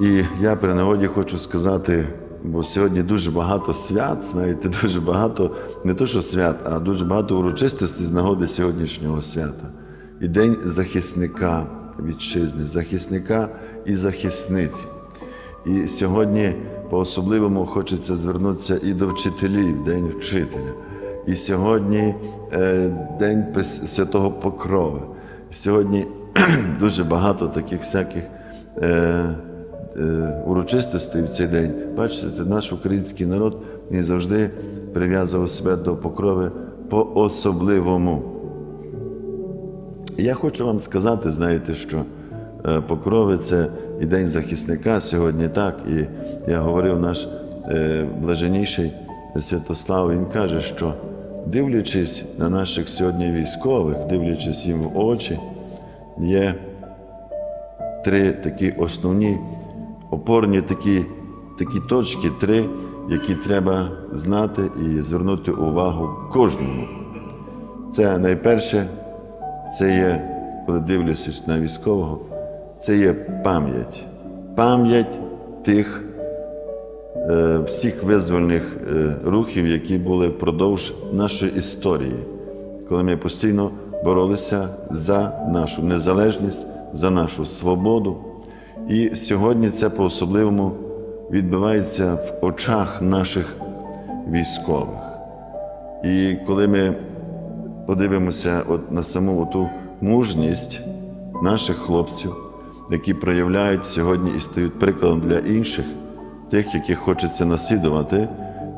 І я при нагоді хочу сказати, бо сьогодні дуже багато свят, знаєте, дуже багато, не то що свят, а дуже багато урочистостей з нагоди сьогоднішнього свята. І День захисника вітчизни, захисника і захисниці. І сьогодні по-особливому хочеться звернутися і до вчителів, День вчителя. І сьогодні е, День Святого Покрови. Сьогодні дуже багато таких всяких е, урочистостей в цей день. Бачите, наш український народ не завжди прив'язував себе до покрови по-особливому. Я хочу вам сказати, знаєте, що е, покрови це і День захисника сьогодні так. І я говорив наш е, блаженніший Святослав, він каже, що дивлячись на наших сьогодні військових, дивлячись їм в очі, є три такі основні опорні такі, такі точки, три, які треба знати і звернути увагу кожному. Це найперше, це є, коли дивлюся на військового, це є пам'ять. Пам'ять тих е, всіх визвольних е, рухів, які були впродовж нашої історії, коли ми постійно боролися за нашу незалежність, за нашу свободу. І сьогодні це по-особливому відбувається в очах наших військових. І коли ми подивимося от на саму ту мужність наших хлопців, які проявляють сьогодні і стають прикладом для інших, тих, яких хочеться наслідувати,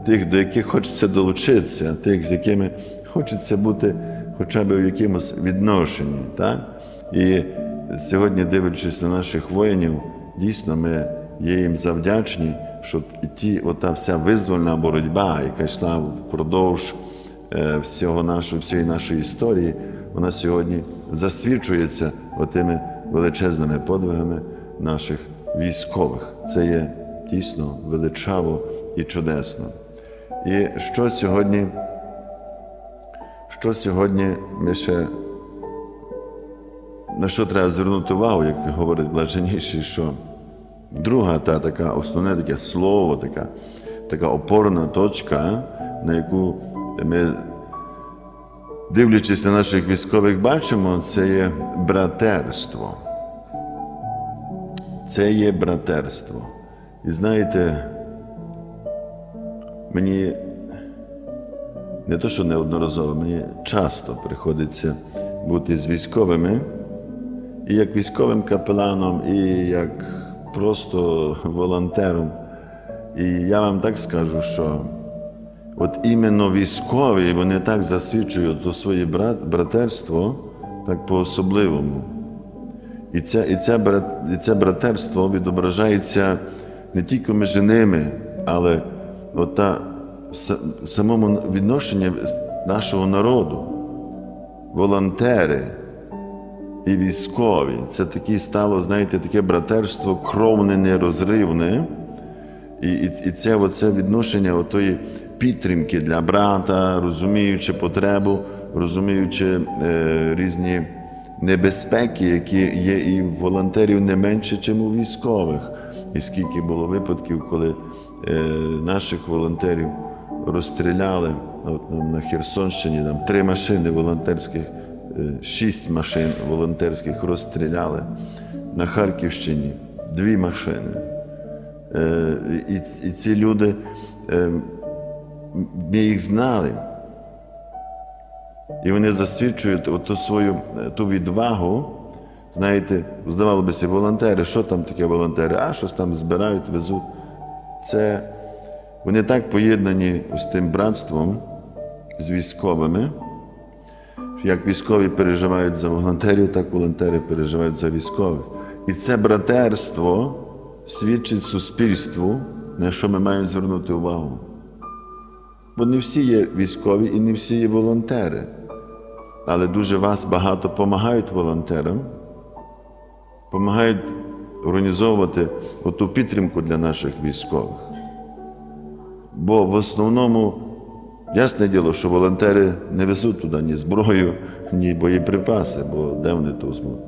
тих, до яких хочеться долучитися, тих, з якими хочеться бути хоча б в якомусь відношенні. Так? І сьогодні, дивлячись на наших воїнів, дійсно ми є їм завдячні, що ті, ота вся визвольна боротьба, яка йшла впродовж е, всього нашого, всієї нашої історії, вона сьогодні засвідчується отими величезними подвигами наших військових. Це є дійсно величаво і чудесно. І що сьогодні, що сьогодні ми ще на що треба звернути увагу, як говорить блаженніший, що друга та така основне таке слово, така, така опорна точка, на яку ми, дивлячись на наших військових, бачимо, це є братерство. Це є братерство. І знаєте, мені не то, що неодноразово, мені часто приходиться бути з військовими, і як військовим капеланом, і як просто волонтером. І я вам так скажу, що от іменно військові, вони так засвідчують то своє брат, братерство, так по-особливому. І це, і, це, і це братерство відображається не тільки між ними, але от та, в самому відношенні нашого народу, волонтери і військові. Це таке стало, знаєте, таке братерство кровне, нерозривне. І, і, і це оце відношення отої підтримки для брата, розуміючи потребу, розуміючи е, різні небезпеки, які є і в волонтерів не менше, ніж у військових. І скільки було випадків, коли е, наших волонтерів розстріляли от, на Херсонщині, там три машини волонтерських, шість машин волонтерських розстріляли. На Харківщині дві машини. Е, і, ці люди, е, ми їх знали. І вони засвідчують оту свою е, ту відвагу. Знаєте, здавалося б, волонтери, що там таке волонтери? А щось там збирають, везуть. Це вони так поєднані з тим братством, з військовими. Як військові переживають за волонтерів, так волонтери переживають за військових. І це братерство свідчить суспільству, на що ми маємо звернути увагу. Бо не всі є військові і не всі є волонтери. Але дуже вас багато допомагають волонтерам, допомагають організовувати оту підтримку для наших військових. Бо в основному, ясне діло, що волонтери не везуть туди ні зброю, ні боєприпаси, бо де вони то візьмуть.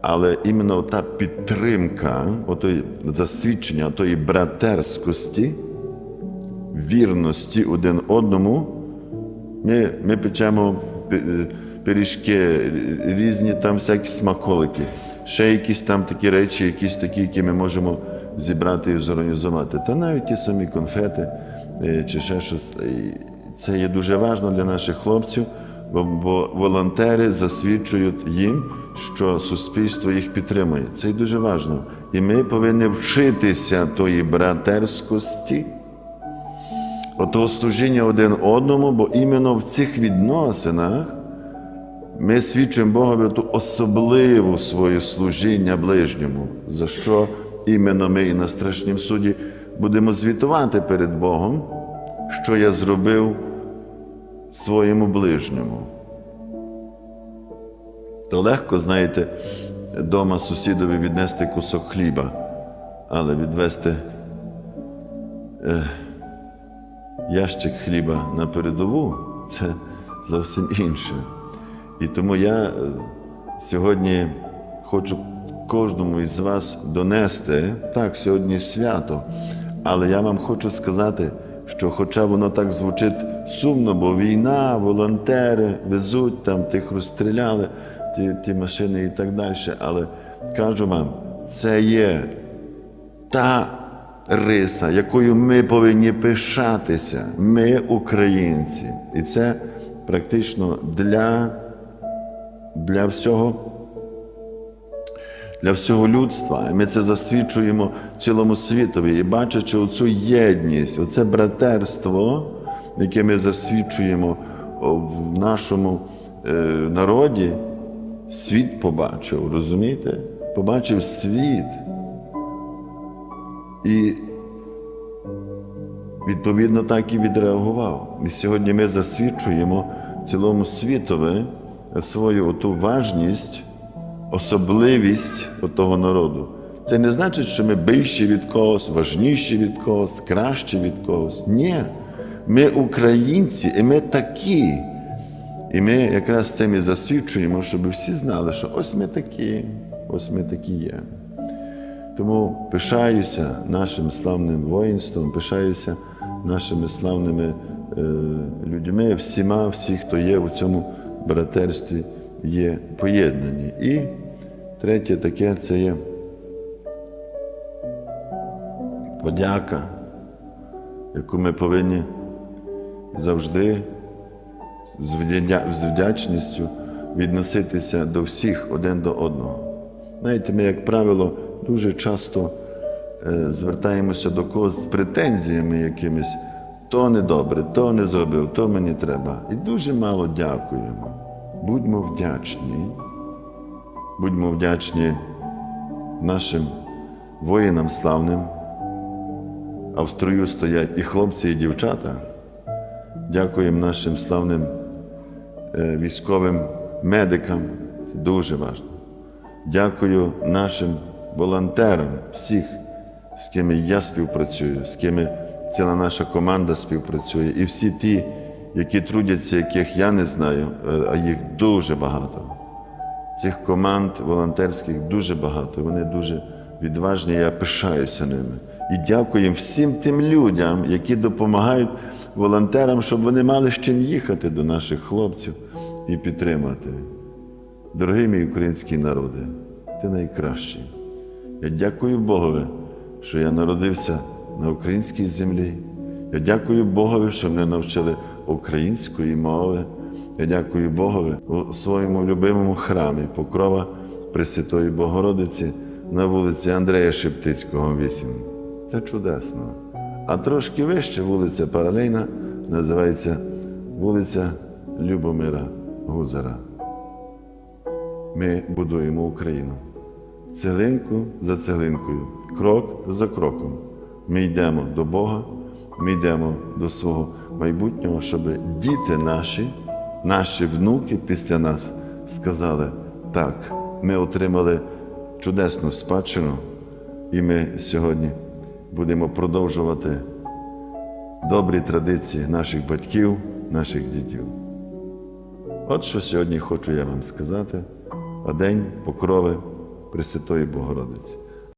Але іменно та підтримка, отої засвідчення тої братерськості, вірності один одному, ми, ми печемо пиріжки, різні там всякі смаколики, ще якісь там такі речі, якісь такі, які ми можемо зібрати і зорганізувати. Та навіть ті самі конфети е, чи ще щось. Це є дуже важливо для наших хлопців, бо, бо волонтери засвідчують їм, що суспільство їх підтримує. Це є дуже важливо. І ми повинні вчитися тої братерськості отого служіння один одному, бо іменно в цих відносинах ми свідчимо Богові ту особливу своє служіння ближньому, за що іменно ми і на страшнім суді будемо звітувати перед Богом, що я зробив своєму ближньому. То легко, знаєте, дома сусідові віднести кусок хліба, але відвести ящик хліба на передову це зовсім інше. І тому я е, сьогодні хочу кожному із вас донести, так, сьогодні свято, але я вам хочу сказати, що хоча воно так звучить сумно, бо війна, волонтери везуть там, тих розстріляли, ті, ті машини і так далі. Але кажу вам, це є та риса, якою ми повинні пишатися, ми українці. І це практично для, для всього. Для всього людства, і ми це засвідчуємо цілому світові. І бачачи оцю єдність, оце братерство, яке ми засвідчуємо в нашому е, народі, світ побачив, розумієте? Побачив світ. І відповідно так і відреагував. І сьогодні ми засвідчуємо цілому світові свою ту важність, особливість того народу. Це не значить, що ми більші від когось, важніші від когось, кращі від когось. Ні. Ми українці, і ми такі. І ми якраз цим і засвідчуємо, щоб всі знали, що ось ми такі, ось ми такі є. Тому пишаюся нашим славним воїнством, пишаюся нашими славними е, людьми, всіма, всі, хто є у цьому братерстві, є поєднані. І третє таке це є подяка, яку ми повинні завжди з вдячністю відноситися до всіх один до одного. Знаєте, ми, як правило, дуже часто е, звертаємося до когось з претензіями якимись. То не добре, то не зробив, то мені треба. І дуже мало дякуємо. Будьмо вдячні. Будьмо вдячні нашим воїнам славним. А в строю стоять і хлопці, і дівчата. Дякуємо нашим славним е, військовим медикам. Це дуже важливо. Дякую нашим волонтерам, всіх, з ким я співпрацюю, з ким ціла наша команда співпрацює, і всі ті, які трудяться, яких я не знаю, е, а їх дуже багато. Цих команд волонтерських дуже багато. Вони дуже відважні, я пишаюся ними. І дякую їм всім тим людям, які допомагають волонтерам, щоб вони мали з чим їхати до наших хлопців і підтримати. Дорогий мій український народи, ти найкращий. Я дякую Богові, що я народився на українській землі. Я дякую Богові, що мене навчили української мови. Я дякую Богові у своєму любимому храмі Покрова Пресвятої Богородиці на вулиці Андрея Шептицького, 8. Це чудесно. А трошки вище вулиця Паралейна називається вулиця Любомира Гузара. Ми будуємо Україну. Цеглинку за цеглинкою, крок за кроком. Ми йдемо до Бога, ми йдемо до свого майбутнього, щоб діти наші, наші внуки після нас сказали: так, ми отримали чудесну спадщину, і ми сьогодні будемо продовжувати добрі традиції наших батьків, наших дітей. От що сьогодні хочу я вам сказати, а день покрови Пресвятої Богородиці.